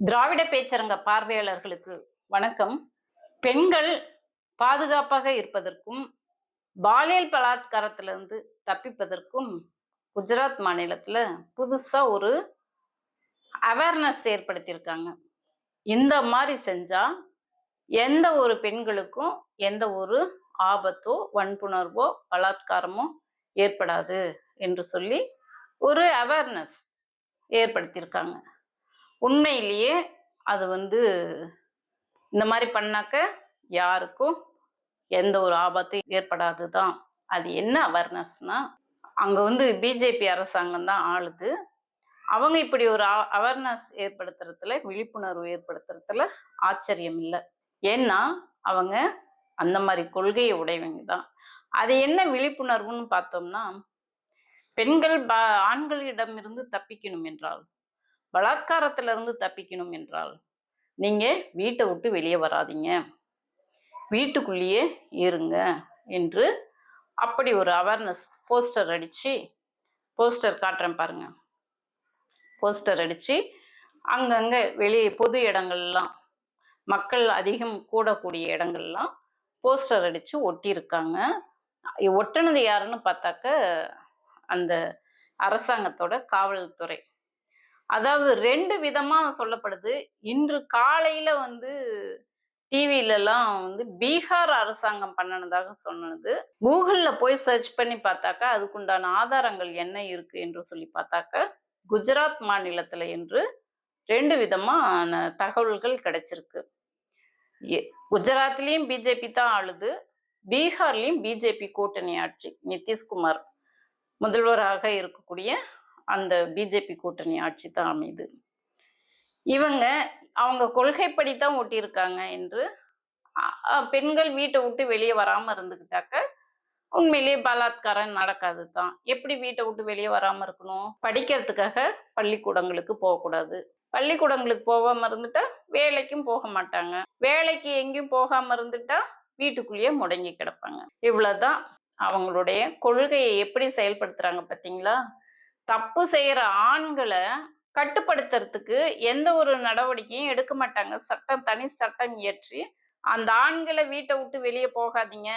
திராவிட பேச்சரங்க பார்வையாளர்களுக்கு வணக்கம். பெண்கள் பாதுகாப்பாக இருப்பதற்கும் பாலியல் பலாத்காரத்திலிருந்து தப்பிப்பதற்கும் குஜராத் மாநிலத்தில் புதுசாக ஒரு அவேர்னஸ் ஏற்படுத்தியிருக்காங்க. இந்த மாதிரி செஞ்சால் எந்த ஒரு பெண்களுக்கும் எந்த ஒரு ஆபத்தோ வன்புணர்வோ பலாத்காரமோ ஏற்படாது என்று சொல்லி ஒரு அவேர்னஸ் ஏற்படுத்தியிருக்காங்க. உண்மையிலேயே அது வந்து இந்த மாதிரி பண்ணாக்க யாருக்கும் எந்த ஒரு ஆபத்தும் ஏற்படாது தான் அது என்ன அவேர்னஸ்னா அங்கே வந்து பிஜேபி அரசாங்கம் தான் ஆளுது. அவங்க இப்படி ஒரு அவேர்னஸ் ஏற்படுத்துறதுல விழிப்புணர்வு ஏற்படுத்துறதுல ஆச்சரியம் இல்லை. ஏன்னா அவங்க அந்த மாதிரி கொள்கையை உடையவங்க தான். அது என்ன விழிப்புணர்வுன்னு பார்த்தோம்னா பெண்கள் ப ஆண்களிடமிருந்து தப்பிக்கணும் என்றால் பலாத்காரத்திலிருந்து தப்பிக்கணும் என்றால் நீங்கள் வீட்டை விட்டு வெளியே வராதீங்க. வீட்டுக்குள்ளேயே இருங்க என்று அப்படி ஒரு அவேர்னஸ் போஸ்டர் அடித்து போஸ்டர் காட்டுறேன் பாருங்கள் போஸ்டர் அடித்து அங்கங்கே வெளியே பொது இடங்கள்லாம் மக்கள் அதிகம் கூடக்கூடிய இடங்கள்லாம் போஸ்டர் அடித்து ஒட்டியிருக்காங்க. ஒட்டுனது யாருன்னு பார்த்தாக்க அந்த அரசாங்கத்தோட காவல்துறை. அதாவது ரெண்டு விதமா சொல்லப்படுது. இன்று காலையில வந்து டிவிலலாம் வந்து பீகார் அரசாங்கம் பண்ணினதாக சொன்னது. கூகுளில் போய் சர்ச் பண்ணி பார்த்தாக்கா அதுக்குண்டான ஆதாரங்கள் என்ன இருக்கு என்று சொல்லி பார்த்தாக்க குஜராத் மாநிலத்தில் என்று ரெண்டு விதமான தகவல்கள் கிடைச்சிருக்கு. குஜராத்லேயும் பிஜேபி தான் ஆளுது. பீகார்லேயும் பிஜேபி கூட்டணி ஆட்சி நிதிஷ்குமார் முதல்வராக இருக்கக்கூடிய அந்த பிஜேபி கூட்டணி ஆட்சி தான் அமைது இவங்க அவங்க கொள்கைப்படி தான் ஒட்டியிருக்காங்க என்று பெண்கள் வீட்டை விட்டு வெளியே வராமல் இருந்துக்கிட்டாக்க உண்மையிலேயே பலாத்காரம் நடக்காது தான். எப்படி வீட்டை விட்டு வெளியே வராமல் இருக்கணும்? படிக்கிறதுக்காக பள்ளிக்கூடங்களுக்கு போகக்கூடாது. பள்ளிக்கூடங்களுக்கு போகாமல் இருந்துட்டா வேலைக்கும் போக மாட்டாங்க. வேலைக்கு எங்கேயும் போகாமல் இருந்துட்டா வீட்டுக்குள்ளேயே முடங்கி கிடப்பாங்க. இவ்வளோதான் அவங்களுடைய கொள்கையை எப்படி செயல்படுத்துகிறாங்க பார்த்தீங்களா? தப்பு செய்கிற ஆண்களை கட்டுப்படுத்துறதுக்கு எந்த ஒரு நடவடிக்கையும் எடுக்க மாட்டாங்க. சட்டம் தனி சட்டம் இயற்றி அந்த ஆண்களை வீட்டை விட்டு வெளியே போகாதீங்க.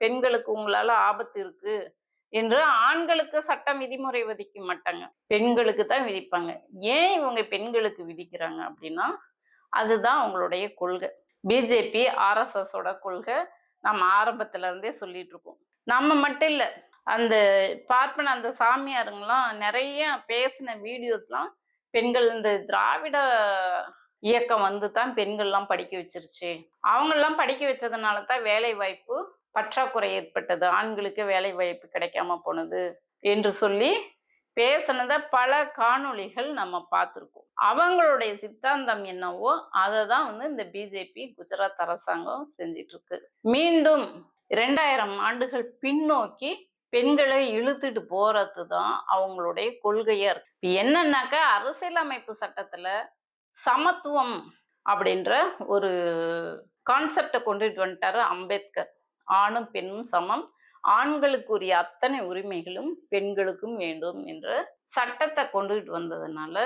பெண்களுக்கு உங்களால் ஆபத்து இருக்கு என்று ஆண்களுக்கு சட்டம் விதிமுறை விதிக்க மாட்டாங்க. பெண்களுக்கு தான் விதிப்பாங்க. ஏன் இவங்க பெண்களுக்கு விதிக்கிறாங்க அப்படின்னா அதுதான் அவங்களுடைய கொள்கை. பிஜேபி ஆர்எஸ்எஸோட கொள்கை நம்ம ஆரம்பத்துல இருந்தே சொல்லிட்டு இருக்கோம். நம்ம மட்டும் இல்லை அந்த பார்ப்பன அந்த சாமியாருங்களாம் நிறைய பேசின வீடியோஸ்லாம் பெண்கள் இந்த திராவிட இயக்கம் வந்து தான் பெண்கள்லாம் படிக்க வச்சிருச்சு. அவங்கெல்லாம் படிக்க வச்சதுனால தான் வேலை வாய்ப்பு பற்றாக்குறை ஏற்பட்டது. ஆண்களுக்கு வேலை வாய்ப்பு கிடைக்காம போனது என்று சொல்லி பேசினதை பல காணொளிகள் நம்ம பார்த்துருக்கோம். அவங்களுடைய சித்தாந்தம் என்னவோ அதை தான் வந்து இந்த பிஜேபி குஜராத் அரசாங்கம் செஞ்சிட்டு இருக்கு மீண்டும் இரண்டாயிரம் ஆண்டுகள் பின்னோக்கி பெண்களை இழுத்துட்டு போறது தான் அவங்களுடைய கொள்கையா இருக்கு. இப்போ என்னன்னாக்கா அரசியலமைப்பு சட்டத்துல சமத்துவம் அப்படின்ற ஒரு கான்செப்டை கொண்டுட்டு வந்துட்டாரு அம்பேத்கர். ஆணும் பெண்ணும் சமம். ஆண்களுக்குரிய அத்தனை உரிமைகளும் பெண்களுக்கும் வேண்டும் என்ற சட்டத்தை கொண்டுகிட்டு வந்ததுனால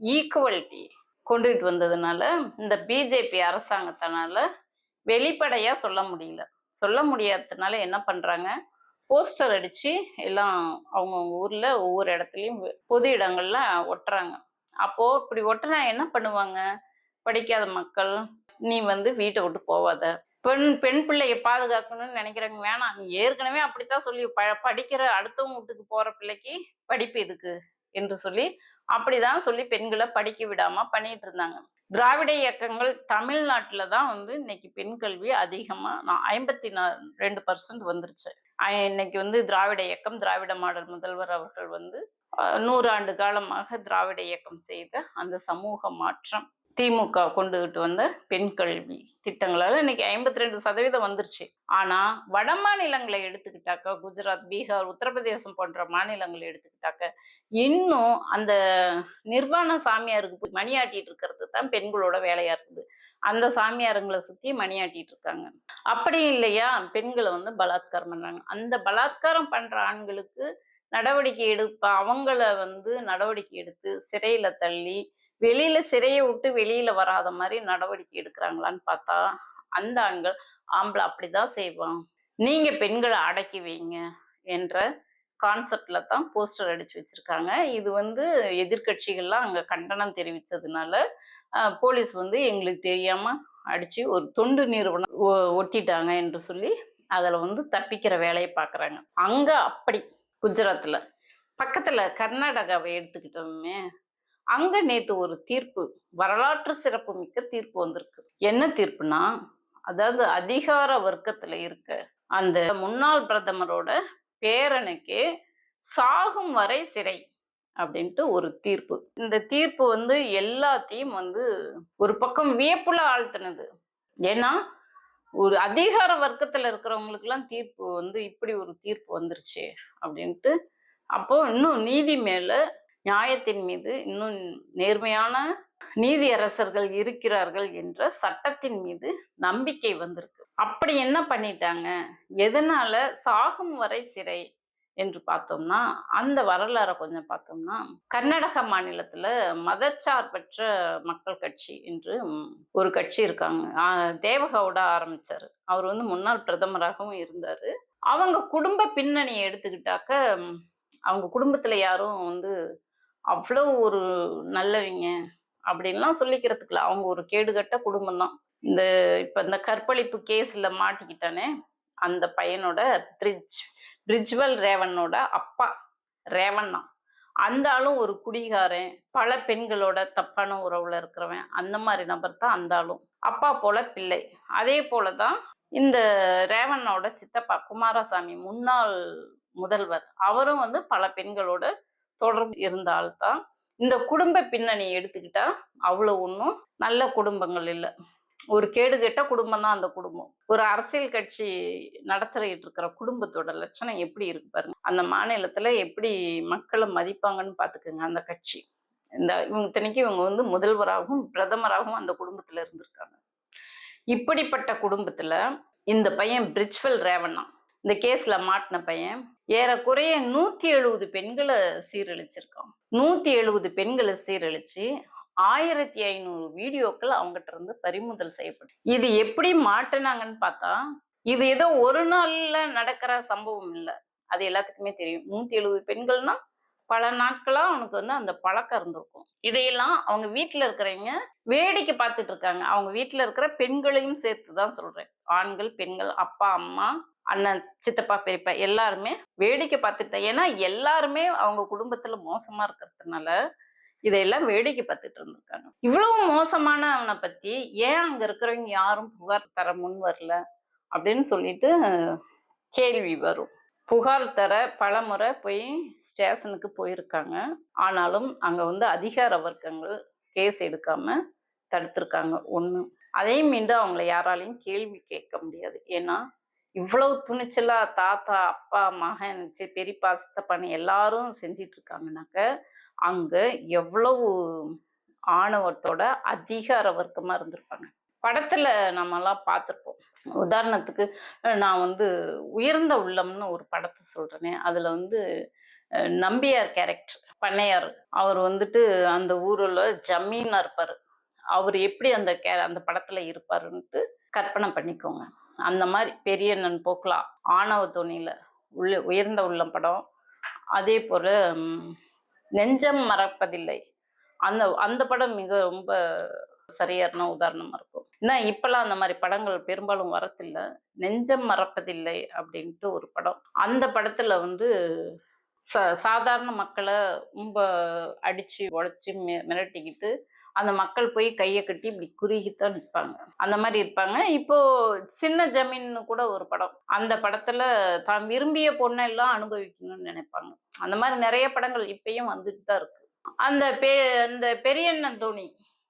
ஈக்குவலிட்டி கொண்டுகிட்டு வந்ததுனால இந்த பிஜேபி அரசாங்கத்தினால வெளிப்படையாக சொல்ல முடியல. சொல்ல முடியாததுனால என்ன பண்ணுறாங்க போஸ்டர் அடிச்சு எல்லாம் அவங்கவுங்க ஊர்ல ஒவ்வொரு இடத்துலயும் பொது இடங்கள்ல ஒட்டுறாங்க. அப்போ இப்படி ஒட்டுனா என்ன பண்ணுவாங்க? படிக்காத மக்கள் நீ வந்து வீட்டை விட்டு போவாத. பெண் பெண் பிள்ளையை பாதுகாக்கணும்னு நினைக்கிறாங்க வேணாம். நீ ஏற்கனவே அப்படித்தான் சொல்லி ப படிக்கிற அடுத்தவங்க வீட்டுக்கு போற பிள்ளைக்கு படிப்பு எதுக்கு? என்று சொல்லி அப்படிதான் சொல்லி பெண்களை படிக்க விடாம பண்ணிட்டு இருந்தாங்க. திராவிட இயக்கங்கள் தமிழ்நாட்டில் தான் வந்து இன்னைக்கு பெண் கல்வி அதிகமாக நான் ஐம்பத்தி நா ரெண்டு பர்சன்ட் வந்துருச்சு. இன்னைக்கு வந்து திராவிட இயக்கம் திராவிட மாடல் முதல்வர் அவர்கள் வந்து நூறாண்டு காலமாக திராவிட இயக்கம் செய்த அந்த சமூக மாற்றம். திமுக கொண்டுகிட்டு வந்த பெண் கல்வி திட்டங்களால் இன்னைக்கு ஐம்பத்தி ரெண்டு சதவீதம் வந்துருச்சு. ஆனால் வட மாநிலங்களை எடுத்துக்கிட்டாக்கா குஜராத் பீகார் உத்தரப்பிரதேசம் போன்ற மாநிலங்களை எடுத்துக்கிட்டாக்க இன்னும் அந்த நிர்வாண சாமியாருக்கு போய் மணியாட்டிட்டு இருக்கிறது தான் பெண்களோட வேலையாக இருக்குது. அந்த சாமியாருங்களை சுற்றி மணியாட்டிட்டு இருக்காங்க. அப்படி இல்லையா? பெண்களை வந்து பலாத்காரம் பண்ணுறாங்க அந்த பலாத்காரம் பண்ணுற ஆண்களுக்கு நடவடிக்கை எடுப்ப அவங்கள வந்து நடவடிக்கை எடுத்து சிறையில் தள்ளி வெளியில சிறையை விட்டு வெளியில வராத மாதிரி நடவடிக்கை எடுக்கிறாங்களான்னு பார்த்தா அந்த ஆண்கள் ஆம்பளை அப்படிதான் செய்வான் நீங்க பெண்களை அடக்கி வைங்க என்ற கான்செப்ட்ல தான் போஸ்டர் அடிச்சு வச்சிருக்காங்க. இது வந்து எதிர்கட்சிகள்லாம் அங்க கண்டனம் தெரிவிச்சதுனால போலீஸ் வந்து எங்களுக்கு தெரியாம அடிச்சு ஒரு தொண்டு நிறுவனம் ஒ- ஒட்டிட்டாங்க என்று சொல்லி அதில் வந்து தப்பிக்கிற வேலையை பார்க்குறாங்க அங்கே அப்படி குஜராத்தில் பக்கத்தில் கர்நாடகாவை எடுத்துக்கிட்டோமே அங்க நேத்து ஒரு தீர்ப்பு வரலாற்று சிறப்பு மிக்க தீர்ப்பு வந்திருக்கு. என்ன தீர்ப்புனா அதாவது அதிகார வர்க்கத்துல இருக்க அந்த முன்னாள் பிரதமரோட பேரனுக்கு சாகும் வரை சிறை அப்படின்ட்டு ஒரு தீர்ப்பு. இந்த தீர்ப்பு வந்து எல்லாத்தையும் வந்து ஒரு பக்கம் வியப்புல ஆழ்த்தினது. ஏன்னா ஒரு அதிகார வர்க்கத்துல இருக்கிறவங்களுக்கெல்லாம் தீர்ப்பு வந்து இப்படி ஒரு தீர்ப்பு வந்துருச்சு அப்படின்ட்டு அப்போ இன்னும் நீதி மேல நியாயத்தின் மீது இன்னும் நேர்மையான நீதியரசர்கள் இருக்கிறார்கள் என்ற சட்டத்தின் மீது நம்பிக்கை வந்திருக்கு. அப்படி என்ன பண்ணிட்டாங்க? எதனால சாகும் வரை சிறை என்று பார்த்தோம்னா அந்த வரலாறை கொஞ்சம் பார்த்தோம்னா கர்நாடக மாநிலத்துல மதச்சார்பற்ற மக்கள் கட்சி என்று ஒரு கட்சி இருக்காங்க. தேவகவுடா ஆரம்பிச்சாரு. அவர் வந்து முன்னாள் பிரதமராகவும் இருந்தாரு. அவங்க குடும்ப பின்னணியை எடுத்துக்கிட்டாக்க அவங்க குடும்பத்துல யாரும் வந்து அவ்வளோ ஒரு நல்லவங்க அப்படின்லாம் சொல்லிக்கிறதுக்குல அவங்க ஒரு கேடுகட்ட குடும்பம் தான் இந்த இப்போ இந்த கற்பழிப்பு கேஸ்ல மாட்டிக்கிட்டானே அந்த பையனோட பிரிட்ஜ் பிரிஜ்வல் ரேவனோட அப்பா ரேவன் தான் அந்த ஆளும் ஒரு குடிகாரன் பல பெண்களோட தப்பான உறவுல இருக்கிறவன் அந்த மாதிரி நபர் தான் அந்த ஆளும். அப்பா போல பிள்ளை. அதே போல தான் இந்த ரேவனோட சித்தப்பா குமாரசாமி முன்னாள் முதல்வர் அவரும் வந்து பல பெண்களோட தொடர்பு இருந்தால்தான் இந்த குடும்ப பின்னணி எடுத்துக்கிட்டா அவ்வளோ ஒன்றும் நல்ல குடும்பங்கள் இல்லை. ஒரு கேடுகெட்ட குடும்பம் தான் அந்த குடும்பம். ஒரு அரசியல் கட்சி நடத்திட்டு இருக்கிற குடும்பத்தோட லட்சணம் எப்படி இருக்கு பாருங்க. அந்த மாநிலத்துல எப்படி மக்களை மதிப்பாங்கன்னு பாத்துக்கோங்க அந்த கட்சி. இந்த இவங்க இத்தனைக்கும் இவங்க வந்து முதல்வராகவும் பிரதமராகவும் அந்த குடும்பத்துல இருந்திருக்காங்க. இப்படிப்பட்ட குடும்பத்துல இந்த பையன் பிரிஜ்வல் ரேவண்ணா. இந்த கேஸ்ல மாட்டின பையன் ஏறக்குறைய நூத்தி எழுபது பெண்களை சீரழிச்சிருக்கான். நூத்தி எழுபது பெண்களை சீரழிச்சு ஆயிரத்தி ஐநூறு வீடியோக்கள் அவங்ககிட்ட இருந்து பறிமுதல் செய்யப்படும் இது எப்படி மாட்டினாங்கன்னு பார்த்தா இது ஏதோ ஒரு நாள்ல நடக்கிற சம்பவம் இல்லை. அது எல்லாத்துக்குமே தெரியும். நூத்தி எழுபது பெண்கள்னா பல நாட்களா அவனுக்கு வந்து அந்த பழக்கம் இருந்திருக்கும். இதையெல்லாம் அவங்க வீட்டுல இருக்கிறவங்க வேடிக்கை பார்த்துட்டு இருக்காங்க. அவங்க வீட்டுல இருக்கிற பெண்களையும் சேர்த்து தான் சொல்றேன். ஆண்கள் பெண்கள் அப்பா அம்மா அண்ணன் சித்தப்பா பெரியப்பா எல்லாருமே வேடிக்கை பார்த்துட்டு ஏன்னா எல்லாருமே அவங்க குடும்பத்துல மோசமா இருக்கிறதுனால இதையெல்லாம் வேடிக்கை பார்த்துட்டு இருந்திருக்காங்க. இவ்வளவு மோசமான அவனை பத்தி ஏன் அங்க இருக்கிறவங்க யாரும் புகார் தர முன் வரல அப்படின்னு சொல்லிட்டு கேள்வி வரும். புகார் தர பலமுறை போய் ஸ்டேஷனுக்கு போயிருக்காங்க. ஆனாலும் அங்க வந்து அதிகார வர்க்கங்கள் கேஸ் எடுக்காம தடுத்திருக்காங்க ஒன்று அதையும் மீண்டும் அவங்கள யாராலையும் கேள்வி கேட்க முடியாது. ஏன்னா இவ்வளவு துணிச்சலா தாத்தா அப்பா மகன் பெரியப்பா சித்தப்பான்னு எல்லாரும் செஞ்சிட்டு இருக்காங்கனாக்க அங்க எவ்வளவு ஆணவத்தோட அதிகார வர்க்கமா இருந்திருப்பாங்க. படத்துல நம்ம எல்லாம் பார்த்துருப்போம் உதாரணத்துக்கு நான் வந்து உயர்ந்த உள்ளம்னு ஒரு படத்தை சொல்றேனே அதுல வந்து நம்பியார் கேரக்டர் பண்ணையார். அவர் வந்துட்டு அந்த ஊரில் ஜமீனா இருப்பார். அவர் எப்படி அந்த கே அந்த படத்துல இருப்பாருன்ட்டு கற்பனை பண்ணிக்கோங்க. அந்த மாதிரி பெரியண்ணன் போக்கலாம் ஆணவ துணியில் உள்ள உயர்ந்த உள்ளம் படம் அதே போல் நெஞ்சம் மறப்பதில்லை. அந்த அந்த படம் மிக ரொம்ப சரியான உதாரணமாக இருக்கும். ஏன்னா இப்போல்லாம் அந்த மாதிரி படங்கள் பெரும்பாலும் வரத்தில்லை. நெஞ்சம் மறப்பதில்லை அப்படின்ட்டு ஒரு படம். அந்த படத்தில் வந்து ச சாதாரண மக்களை ரொம்ப அடித்து உழைச்சி மி மிரட்டிக்கிட்டு அந்த மக்கள் போய் கையை கட்டி இப்படி குறுகித்தான் நிற்பாங்க. அந்த மாதிரி இருப்பாங்க. இப்போ சின்ன ஜமீன்னு கூட ஒரு படம். அந்த படத்துல தான் விரும்பிய பொண்ணெல்லாம் அனுபவிக்கணும்னு நினைப்பாங்க. அந்த மாதிரி நிறைய படங்கள் இப்பயும் வந்துட்டு தான் இருக்கு. அந்த பெ அந்த பெரியண்ணன் தோனி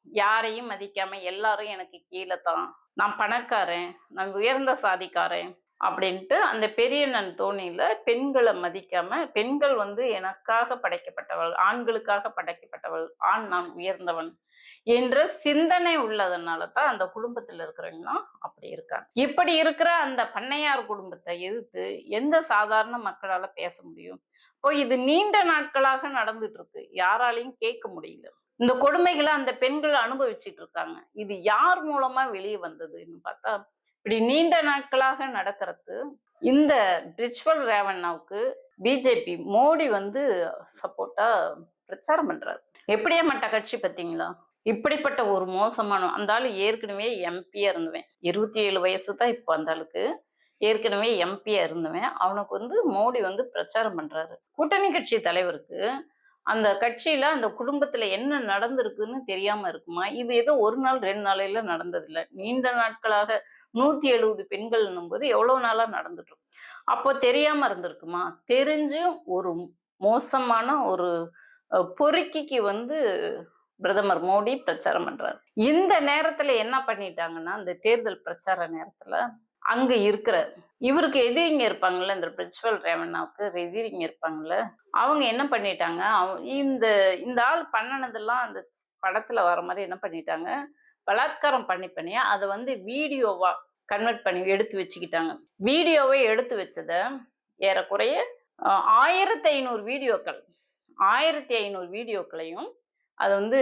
யாரையும் மதிக்காம எல்லாரும் எனக்கு கீழே தான். நான் பணக்காரன். நான் உயர்ந்த சாதிக்காரன். அப்படின்ட்டு அந்த பெரியண்ணன் தோணியில் பெண்களை மதிக்காமல் பெண்கள் வந்து எனக்காக படைக்கப்பட்டவள் ஆண்களுக்காக படைக்கப்பட்டவள் ஆண் நான் உயர்ந்தவன் என்ற சிந்தனை உள்ளதுனால தான் அந்த குடும்பத்தில் இருக்கிறவங்களாம் அப்படி இருக்காங்க. இப்படி இருக்கிற அந்த பண்ணையார் குடும்பத்தை எதிர்த்து எந்த சாதாரண மக்களால் பேச முடியும்? இப்போ இது நீண்ட நாட்களாக நடந்துட்டு இருக்கு யாராலையும் கேட்க முடியல. இந்த கொடுமைகளை அந்த பெண்கள் அனுபவிச்சிட்டு இருக்காங்க. இது யார் மூலமா வெளியே வந்ததுன்னு பார்த்தா இப்படி நீண்ட நாட்களாக நடக்கிறது இந்த பிரிஜ்வல் ரேவண்ணாவுக்கு பிஜேபி மோடி வந்து சப்போர்ட்டா பிரச்சாரம் பண்றாரு. எப்படியாமட்ட கட்சி பார்த்தீங்களா இப்படிப்பட்ட ஒரு மோசமான அந்த ஆளு ஏற்கனவே எம்பியா இருந்துவேன். இருபத்தி ஏழு வயசு தான் இப்போ அந்த ஆளுக்கு. ஏற்கனவே எம்பியா இருந்தவன். அவனுக்கு வந்து மோடி வந்து பிரச்சாரம் பண்றாரு. கூட்டணி கட்சி தலைவருக்கு அந்த கட்சியில அந்த குடும்பத்துல என்ன நடந்திருக்குன்னு தெரியாம இருக்குமா? இது ஏதோ ஒரு நாள் ரெண்டு நாளையில நடந்ததில்ல. நீண்ட நாட்களாக நூத்தி எழுபது பெண்கள்னும் போது எவ்வளவு நாளா நடந்துட்டு அப்போ தெரியாம இருந்திருக்குமா? தெரிஞ்சும் ஒரு மோசமான ஒரு பொறுக்கிக்கு வந்து பிரதமர் மோடி பிரச்சாரம் பண்றாரு. இந்த நேரத்துல என்ன பண்ணிட்டாங்கன்னா இந்த தேர்தல் பிரச்சார நேரத்துல அங்க இருக்கிற இவருக்கு எதிரிங்க இருப்பாங்கல்ல இந்த பிரின்சிபல் ரேவண்ணாவுக்கு எதிரிங்க இருப்பாங்கல்ல அவங்க என்ன பண்ணிட்டாங்க? அவ- இந்த இந்த ஆள் பண்ணனதெல்லாம் அந்த படத்துல வர மாதிரி என்ன பண்ணிட்டாங்க? பலாத்காரம் பண்ணி பண்ணி அதை வந்து வீடியோவா கன்வெர்ட் பண்ணி எடுத்து வச்சுக்கிட்டாங்க. வீடியோவை எடுத்து வச்சதை ஏறக்குறைய ஆயிரத்தி ஐநூறு வீடியோக்கள். ஆயிரத்தி ஐநூறு வீடியோக்களையும் அதை வந்து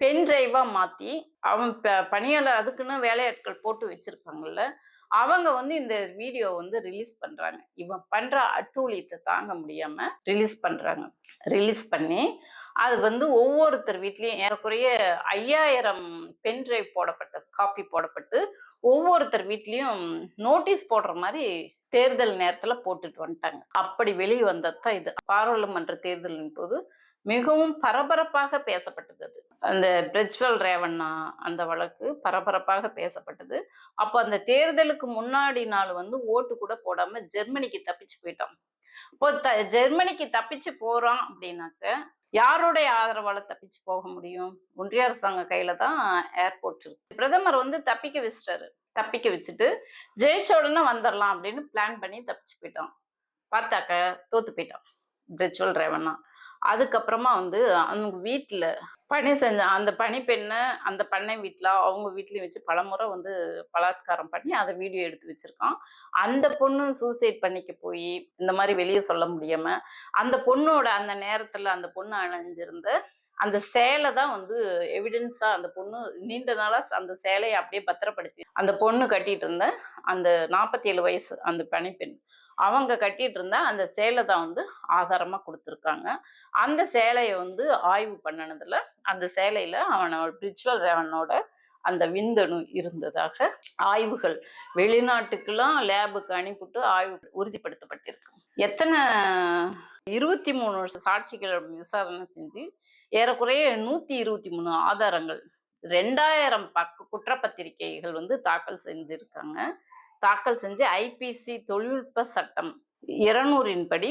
பென் டிரைவாக மாற்றி அவன் ப பணியாளர் அதுக்குன்னு வேலையாட்கள் போட்டு வச்சுருப்பாங்கல்ல அவங்க வந்து இந்த வீடியோ வந்து ரிலீஸ் பண்ணுறாங்க இவன் பண்ணுற அட்டூழியத்தை தாங்க முடியாமல் ரிலீஸ் பண்ணுறாங்க ரிலீஸ் பண்ணி அது வந்து ஒவ்வொருத்தர் வீட்லேயும் ஏறக்குறைய ஐயாயிரம் பென் டிரைவ் போடப்பட்ட காப்பி போடப்பட்டு ஒவ்வொருத்தர் வீட்லேயும் நோட்டீஸ் போடுற மாதிரி தேர்தல் நேரத்தில் போட்டுட்டு வந்துட்டாங்க. அப்படி வெளியே வந்தது தான் இது. பாராளுமன்ற தேர்தலின் போது மிகவும் பரபரப்பாக பேசப்பட்டது அது. அந்த பிரிஜ்வல் ரேவண்ணா அந்த வழக்கு பரபரப்பாக பேசப்பட்டது. அப்போ அந்த தேர்தலுக்கு முன்னாடி நாள் வந்து ஓட்டு கூட போடாமல் ஜெர்மனிக்கு தப்பிச்சு போயிட்டோம். இப்போ த ஜெர்மனிக்கு தப்பிச்சு போகிறோம் அப்படின்னாக்க யாருடைய ஆதரவால் தப்பிச்சு போக முடியும்? ஒன்றிய அரசாங்க கையில தான் ஏர்போர்ட் இருக்கு. பிரதமர் வந்து தப்பிக்க வச்சிட்டாரு. தப்பிக்க வச்சுட்டு ஜெயிச்ச உடனே வந்துடலாம் அப்படின்னு பிளான் பண்ணி தப்பிச்சு போயிட்டோம் பார்த்தாக்க தோத்து போயிட்டான். ரிச்சுவல் ரேவண்ணா. அதுக்கப்புறமா வந்து அவங்க வீட்டில் பணி செஞ்ச அந்த பணிப்பெண்ணை அந்த பண்ணை வீட்டில் அவங்க வீட்லேயும் வச்சு பலமுறை வந்து பலாத்காரம் பண்ணி அதை வீடியோ எடுத்து வச்சுருக்கான். அந்த பொண்ணு சூசைட் பண்ணிக்க போய் இந்த மாதிரி வெளியே சொல்ல முடியாமல் அந்த பொண்ணோட அந்த நேரத்தில் அந்த பொண்ணு அணைஞ்சிருந்த அந்த சேலை தான் வந்து எவிடன்ஸாக அந்த பொண்ணு நீண்ட நாளாக அந்த சேலையை அப்படியே பத்திரப்படுத்தி அந்த பொண்ணு கட்டிகிட்டு இருந்த அந்த நாற்பத்தி ஏழு வயசு அந்த பணிப்பெண் அவங்க கட்டிட்டு இருந்தா அந்த சேலை தான் வந்து ஆதாரமாக கொடுத்துருக்காங்க. அந்த சேலையை வந்து ஆய்வு பண்ணினதுல அந்த சேலையில அவனோட பிரிச்சுவல் ரேவனோட அந்த விந்தணு இருந்ததாக ஆய்வுகள் வெளிநாட்டுக்கெல்லாம் லேபுக்கு அனுப்பிட்டு ஆய்வு உறுதிப்படுத்தப்பட்டிருக்கு. எத்தனை இருபத்தி மூணு சாட்சிகள் விசாரணை செஞ்சு ஏறக்குறைய நூத்தி இருபத்தி மூணு ஆதாரங்கள் ரெண்டாயிரம் பக்க குற்றப்பத்திரிகைகள் வந்து தாக்கல் செஞ்சிருக்காங்க. தாக்கல் செஞ்சு ஐபிசி தொழில்நுட்ப சட்டம் இருநூறின் படி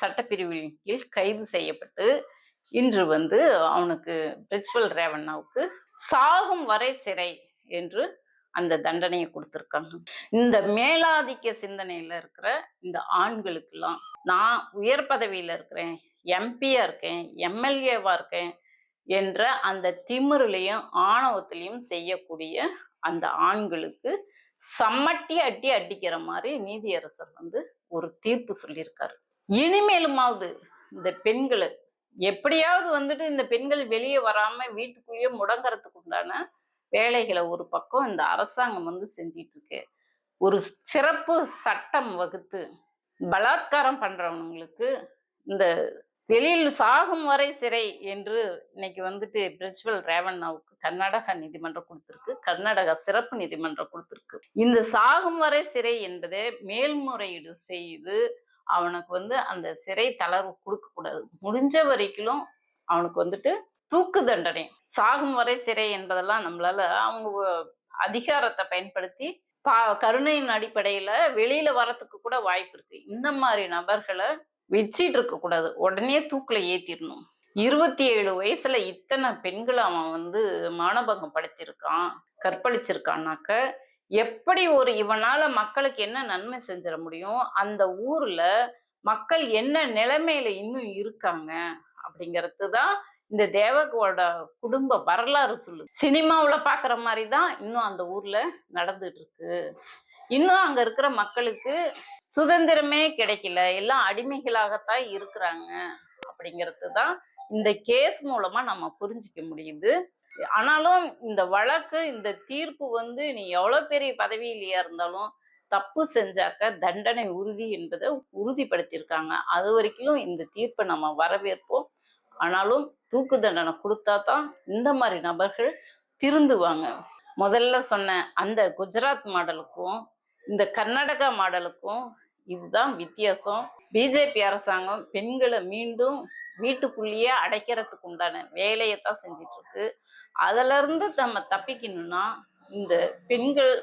சட்டப்பிரிவின் கீழ் கைது செய்யப்பட்டு இன்று வந்து அவனுக்கு பிரிச்சுவல் ரேவண்ணாவுக்கு சாகும் வரை சிறை என்று அந்த தண்டனையை கொடுத்துருக்காங்க. இந்த மேலாதிக்க சிந்தனையில இருக்கிற இந்த ஆண்களுக்கெல்லாம் நான் உயர் பதவியில இருக்கிறேன் எம்பியா இருக்கேன் எம்எல்ஏவா இருக்கேன் என்ற அந்த திமிரிலையும் ஆணவத்திலையும் செய்யக்கூடிய அந்த ஆண்களுக்கு சம்மட்டி அட்டி அடிக்கிற மாதிரி நீதியரசர் வந்து ஒரு தீர்ப்பு சொல்லியிருக்காரு. இனிமேலுமாவது இந்த பெண்களை எப்படியாவது வந்துட்டு இந்த பெண்கள் வெளியே வராம வீட்டுக்குள்ளேயே முடங்கறதுக்கு உண்டான வேலைகளை ஒரு பக்கம் இந்த அரசாங்கம் வந்து செஞ்சிட்டு இருக்கு ஒரு சிறப்பு சட்டம் வகுத்து பலாத்காரம் பண்றவங்களுக்கு இந்த வெளியில் சாகும் வரை சிறை என்று இன்னைக்கு வந்துட்டு பிரிஜ்வல் ரேவண்ணாவுக்கு கர்நாடக நீதிமன்றம் கொடுத்திருக்கு. கர்நாடக சிறப்பு நீதிமன்றம் கொடுத்திருக்கு. இந்த சாகும் வரை சிறை என்பதை மேல்முறையீடு செய்து அவனுக்கு வந்து அந்த சிறை தளர்வு கொடுக்க கூடாது. முடிஞ்ச வரைக்கும் அவனுக்கு வந்துட்டு தூக்கு தண்டனை. சாகும் வரை சிறை என்பதெல்லாம் நம்மளால அவங்க அதிகாரத்தை பயன்படுத்தி பா கருணையின் அடிப்படையில வெளியில வரத்துக்கு கூட வாய்ப்பு இருக்கு. இந்த மாதிரி நபர்களை வச்சிட்டு இருக்க கூடாது. உடனே தூக்குல ஏத்திடணும் இருபத்தி ஏழு வயசுல இத்தனை பெண்களை அவன் வந்து மானபங்கம் படுத்தியிருக்கான் கற்பழிச்சிருக்கான்னாக்க எப்படி ஒரு இவனால மக்களுக்கு என்ன நன்மை செஞ்சிட முடியும்? அந்த ஊர்ல மக்கள் என்ன நிலைமையில இன்னும் இருக்காங்க? அப்படிங்கிறது தான் இந்த தேவகோட குடும்ப வரலாறு சொல்லுது. சினிமாவுல பாக்குற மாதிரி தான் இன்னும் அந்த ஊர்ல நடந்துட்டு இருக்கு. இன்னும் அங்க இருக்கிற மக்களுக்கு சுதந்திரமே கிடைக்கல. எல்லாம் அடிமைகளாகத்தான் இருக்கிறாங்க. அப்படிங்கிறது தான் இந்த கேஸ் மூலமா நம்ம புரிஞ்சுக்க முடியுது. ஆனாலும் இந்த வழக்கு இந்த தீர்ப்பு வந்து நீ எவ்வளோ பெரிய பதவியிலேயே இருந்தாலும் தப்பு செஞ்சாக்க தண்டனை உறுதி என்பதை உறுதிப்படுத்தியிருக்காங்க. அது வரைக்கும் இந்த தீர்ப்பை நம்ம வரவேற்போம். ஆனாலும் தூக்கு தண்டனை கொடுத்தா தான் இந்த மாதிரி நபர்கள் திருந்துவாங்க. முதல்ல சொன்ன அந்த குஜராத் மாடலுக்கும் இந்த கர்நாடகா மாடலுக்கும் இதுதான் வித்தியாசம். பிஜேபி அரசாங்கம் பெண்களை மீண்டும் வீட்டுக்குள்ளேயே அடைக்கிறதுக்கு உண்டான வேலையை தான் செஞ்சிட்டு இருக்கு அதுல இருந்து நம்ம தப்பிக்கணும்னா இந்த பெண்கள்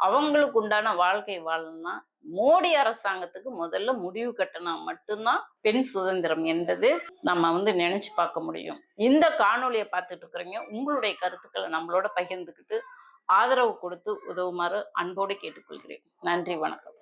அவங்களுக்கு உண்டான வாழ்க்கை வாழணும்னா மோடி அரசாங்கத்துக்கு முதல்ல முடிவு கட்டினா மட்டும்தான் பெண் சுதந்திரம் என்பது நம்ம வந்து நினைச்சு பார்க்க முடியும். இந்த காணொலியை பார்த்துட்டு இருக்கிறீங்க உங்களுடைய கருத்துக்களை நம்மளோட பகிர்ந்துக்கிட்டு ஆதரவு கொடுத்து உதவுமாறு அன்போடு கேட்டுக்கொள்கிறேன். நன்றி வணக்கம்.